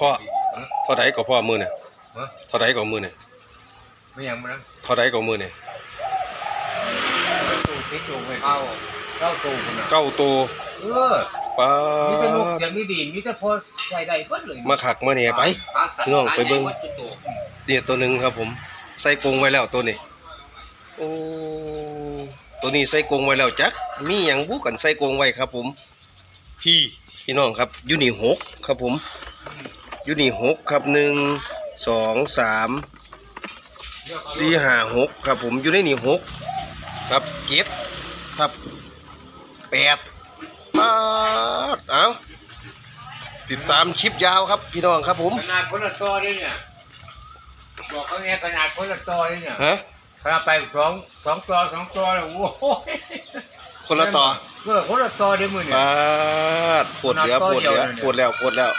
พ่อเท่าใดก็พ่อมือเนี่ยฮะเท่าใดก็มือเนี่ยไม่ยังมันนะเท่าใดก็มือเนี่ยตู้ทิศตู้ไม่เข้าเข้าตู้คนน่ะเก้าตัวเออป้ามีแต่ลูกดเสียงนี่ดีมีแต่พอใส่ได้เบิดเลยมาขักมาเนี่ยไปพี่น้องไปเบิ่งเนี่ยตัวหนึ่งครับผม ใส่กรงไว้แล้วตัวนี้โอ้ตัวนี้ใส่กรงไว้แล้วจักมีหยังบุกันใส่กรงไว้ครับ ผม พี่พี่น้องครับอยูนี่หกครับผม อยูนี่หกครับหนึ่งสองสามสี่ห้าหกครับผมอยู่ในนี่หกครับเจ็ดครับแปดปาดเอาติดตามคลิปยาวครับพี่น้องครับผมขนาดคนละตัวนี่เนี่ยบอกเขาเนี่ยขนาดคนละตัวนี่เนี่ยฮะขนาดไปสองสองตัวสองตัวเลยโอ้โหคนละต่อเออคนละตัวเดียวมือเนี่ยปาดปวดเหลือปวดเหลือปวดแล้วปวดแล้ว